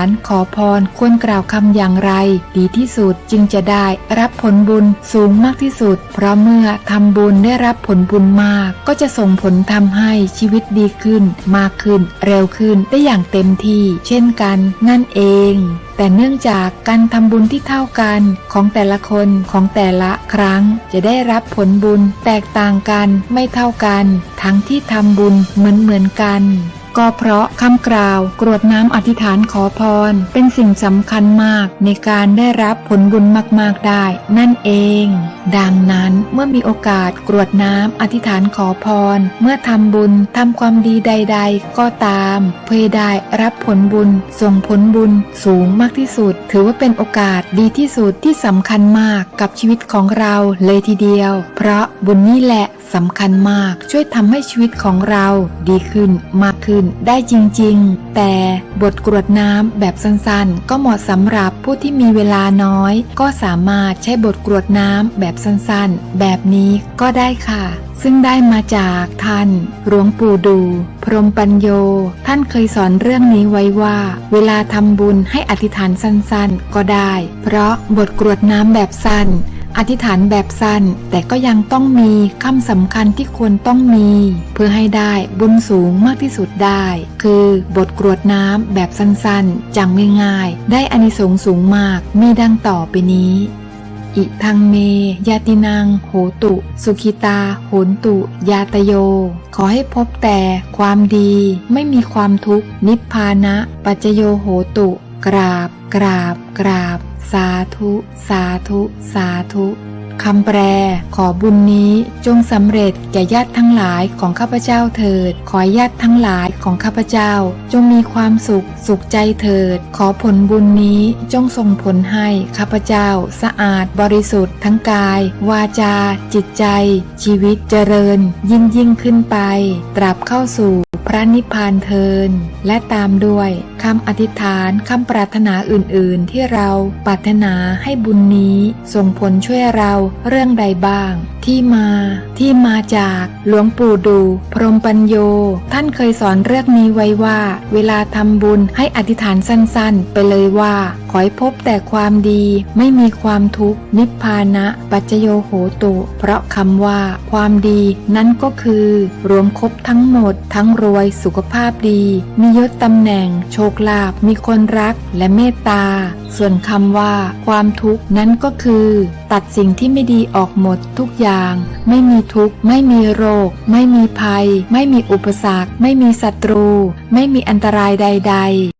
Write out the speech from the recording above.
านขอพรควรกล่าวคำอย่างไร ดีที่สุดจึงจะได้รับผลบุญสูงมากที่สุด เพราะเมื่อทำบุญได้รับผลบุญมาก ก็จะส่งผลทำให้ชีวิตดีขึ้น มากขึ้น เร็วขึ้นได้อย่างเต็มที่ เช่นกัน นั่นเองแต่เนื่องจากการทำบุญที่เท่ากันของแต่ละคนของแต่ละครั้ง จะได้รับผลบุญแตกต่างกันไม่เท่ากัน ทั้งที่ทำบุญเหมือนเหมือนกัน ก็เพราะคำกล่าวกรวดน้ำอธิษฐานขอพร เป็นสิ่งสำคัญมากในการได้รับผลบุญมากๆได้ นั่นเอง ดังนั้นเมื่อมีโอกาสกรวดน้ำอธิษฐานขอพร เมื่อทำบุญทำความดีใด ๆ ก็ตาม เพื่อได้รับผลบุญ ส่งผลบุญสูงมากที่สุด ถือว่าเป็นโอกาสดีที่สุดที่สำคัญมากกับชีวิตของเราเลยทีเดียว เพราะบุญนี่แหละ สำคัญมากช่วยทำให้ชีวิตของเราดีขึ้นมากขึ้นได้จริง ๆ แต่บทกรวดน้ำแบบสั้นๆ ก็เหมาะสำหรับผู้ที่มีเวลาน้อย ก็สามารถใช้บทกรวดน้ำแบบสั้นๆ แบบนี้ก็ได้ค่ะ ซึ่งได้มาจากท่านหลวงปู่ดู พรหมปัญโย ท่านเคยสอนเรื่องนี้ไว้ว่า เวลาทำบุญให้อธิษฐานสั้นๆ ก็ได้ เพราะบทกรวดน้ำแบบสั้น อธิษฐานแบบสั้นแต่ก็ยังต้องมีคำสำคัญที่ควรต้องมี เพื่อให้ได้บุญสูงมากที่สุดได้ คือบทกรวดน้ำแบบสั้นๆจำง่ายๆ ได้อานิสงส์สูงมากมีดังต่อไปนี้อิทังเม ยาตินัง โหตุ สุขิตา โหนตุ ยาตโย ขอให้พบแต่ความดี ไม่มีความทุกข์ นิพพานะ ปัจโยโหตุ กราบ กราบ กราบ สาธุ สาธุ สาธุคำแปล ขอบุญนี้จงสำเร็จแก่ญาติทั้งหลายของข้าพเจ้าเถิด ขอญาติทั้งหลายของข้าพเจ้า จงมีความสุขสุขใจเถิด ขอผลบุญนี้จงส่งผลให้ข้าพเจ้า สะอาดบริสุทธิ์ทั้งกาย วาจา จิตใจ ชีวิตเจริญ ยิ่งยิ่งขึ้นไป ตราบเข้าสู่ พระนิพพานเทิน และตามด้วยคำอธิษฐานคำปรารถนาอื่นๆ ที่เราปรารถนาให้บุญนี้ส่งผลช่วยเราเรื่องใดบ้างที่มาที่มาจากหลวงปู่ดู พรมปัญโย ท่านเคยสอนเรื่องนี้ไว้ว่า เวลาทำบุญให้อธิษฐานสั้นๆ ไปเลยว่า ขอให้พบแต่ความดีไม่มีความทุกข์ นิพพานะปัจจโยโหตุ เพราะคำว่า ความดีนั่นก็คือ รวมครบทั้งหมด ทั้งรวยสุขภาพดี มียศตำแหน่ง โชคลาภมีคนรักและเมตตา ส่วนคำว่าความทุกข์นั้นก็คือ ตัดสิ่งที่ไม่ดีออกหมดทุกอย่าง ไม่มีทุกข์ ไม่มีโรค ไม่มีภัย ไม่มีอุปสรรค ไม่มีศัตรู ไม่มีอันตรายใด ๆ